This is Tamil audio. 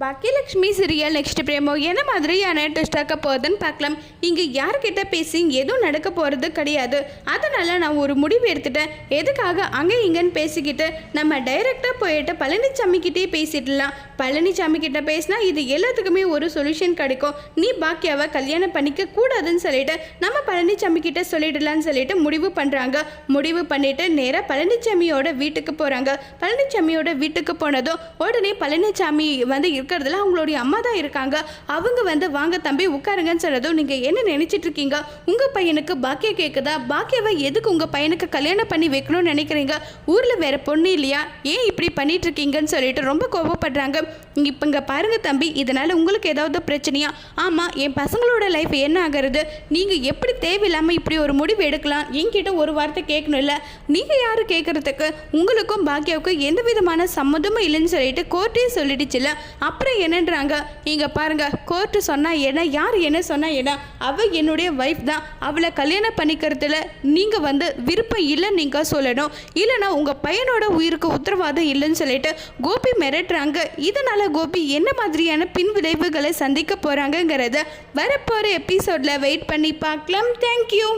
பாக்கியலக்ஷ்மி சீரியல் நெக்ஸ்ட் பிரேமோ என்ன மாதிரியான ட்விஸ்டாக்க போகுதுன்னு பார்க்கலாம். இங்கே யார்கிட்ட பேசி எதுவும் நடக்க போகிறது கிடையாது. அதனால் நான் ஒரு முடிவு எடுத்துட்டேன். எதுக்காக அங்கே இங்கேன்னு பேசிக்கிட்டு நம்ம டைரெக்டாக போயிட்டு பழனிசாமி கிட்டே பேசிடலாம். பழனிசாமி கிட்ட பேசினா இது எல்லாத்துக்குமே ஒரு சொல்யூஷன் கிடைக்கும். நீ பாக்கியாவை கல்யாணம் பண்ணிக்க கூடாதுன்னு சொல்லிட்டு நம்ம பழனிசாமி கிட்ட சொல்லிடலாம்னு சொல்லிட்டு முடிவு பண்ணுறாங்க முடிவு பண்ணிட்டு நேராக பழனிசாமியோட வீட்டுக்கு போகிறாங்க பழனிசாமியோட வீட்டுக்கு போனதும் உடனே பழனிசாமி வந்து இருக்கிறதுல அவங்களுடைய அம்மா தான் இருக்காங்க. அவங்க வந்து வாங்க தம்பி உட்காருங்கன்னு சொன்னதும் நீங்கள் என்ன நினச்சிட்டு இருக்கீங்க? உங்கள் பையனுக்கு பாக்கிய கேட்குதா பாக்கியாவை எதுக்கு உங்கள் பையனுக்கு கல்யாணம் பண்ணி வைக்கணும்னு நினைக்கிறீங்க? ஊரில் வேற பொண்ணு இல்லையா? ஏன் இப்படி பண்ணிட்டு இருக்கீங்கன்னு சொல்லிட்டு ரொம்ப கோவப்படுறாங்க. இப்போ இங்கே பாருங்க தம்பி இதனால் உங்களுக்கு ஏதாவது பிரச்சனையா? ஆமாம் என் பசங்களோட லைஃப் என்ன ஆகிறது? நீங்கள் எப்படி தேவையில்லாமல் இப்படி ஒரு முடிவு எடுக்கலாம்? என்கிட்ட ஒரு வார்த்தை கேட்கணும் இல்லை. நீங்கள் யார் கேட்குறதுக்கு உங்களுக்கும் பாக்கியாவுக்கும் எந்த விதமான சம்மதமும் இல்லைன்னு சொல்லிட்டு கோர்ட்டே சொல்லிடுச்சுல அப்புறம் என்னன்றாங்க? இங்கே பாருங்க கோர்ட்டு சொன்னால் என்ன யார் என்ன சொன்னால் என்ன? அவள் என்னுடைய ஒய்ஃப் தான். அவளை கல்யாணம் பண்ணிக்கிறதுல நீங்கள் வந்து விருப்பம் இல்லைன்னு நீங்கள் சொல்லணும். இல்லைன்னா உங்கள் பையனோட உயிருக்கு உத்தரவாதம் இல்லைன்னு சொல்லிட்டு கோபி மிரட்டுறாங்க. இதனால் கோபி என்ன மாதிரியான பின் விளைவுகளை சந்திக்க போகிறாங்கங்கிறத வரப்போகிற எபிசோடில் வெயிட் பண்ணி பார்க்கலாம். தேங்க்யூ